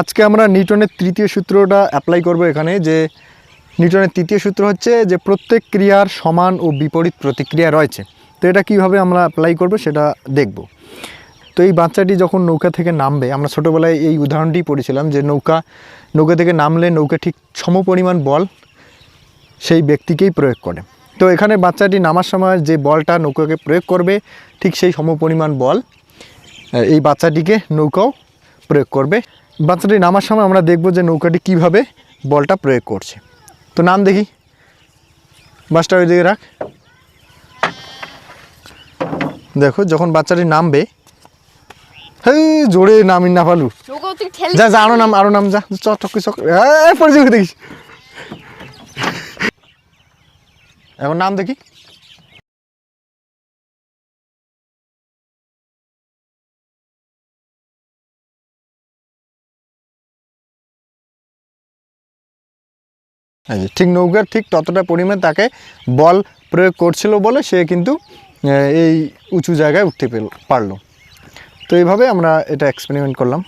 আজকে আমরা নিউটনের তৃতীয় সূত্রটা অ্যাপ্লাই করব এখানে যে নিউটনের তৃতীয় সূত্র হচ্ছে যে প্রত্যেক ক্রিয়ার সমান ও বিপরীত প্রতিক্রিয়া রয়েছে। তো এটা কীভাবে আমরা অ্যাপ্লাই করব সেটা দেখব। তো এই বাচ্চাটি যখন নৌকা থেকে নামবে, আমরা ছোটোবেলায় এই উদাহরণটি পড়েছিলাম যে নৌকা নৌকা থেকে নামলে নৌকা ঠিক সমপরিমাণ বল সেই ব্যক্তিকেই প্রয়োগ করে। তো এখানে বাচ্চাটি নামার সময় যে বলটা নৌকাকে প্রয়োগ করবে, ঠিক সেই সমপরিমাণ বল এই বাচ্চাটিকে নৌকাও প্রয়োগ করবে। বাচ্চাটি নামার সময় আমরা দেখব যে নৌকাটি কীভাবে বলটা প্রয়োগ করছে। তো নাম দেখি। বাসটা ওই দিকে রাখ। দেখো যখন বাচ্চাটি নামবে হেই জোরে নামি না ঠেলে যা যা আরও নাম আরও নাম যা চক চক এই, পড়ে যাবে দেখিস এখন নাম দেখি। ঠিক নৌকার ঠিক ততটা পরিমাণ তাকে বল প্রয়োগ করছিল বলে সে কিন্তু এই উঁচু জায়গায় উঠতে পারল। তো এইভাবে আমরা এটা এক্সপেরিমেন্ট করলাম।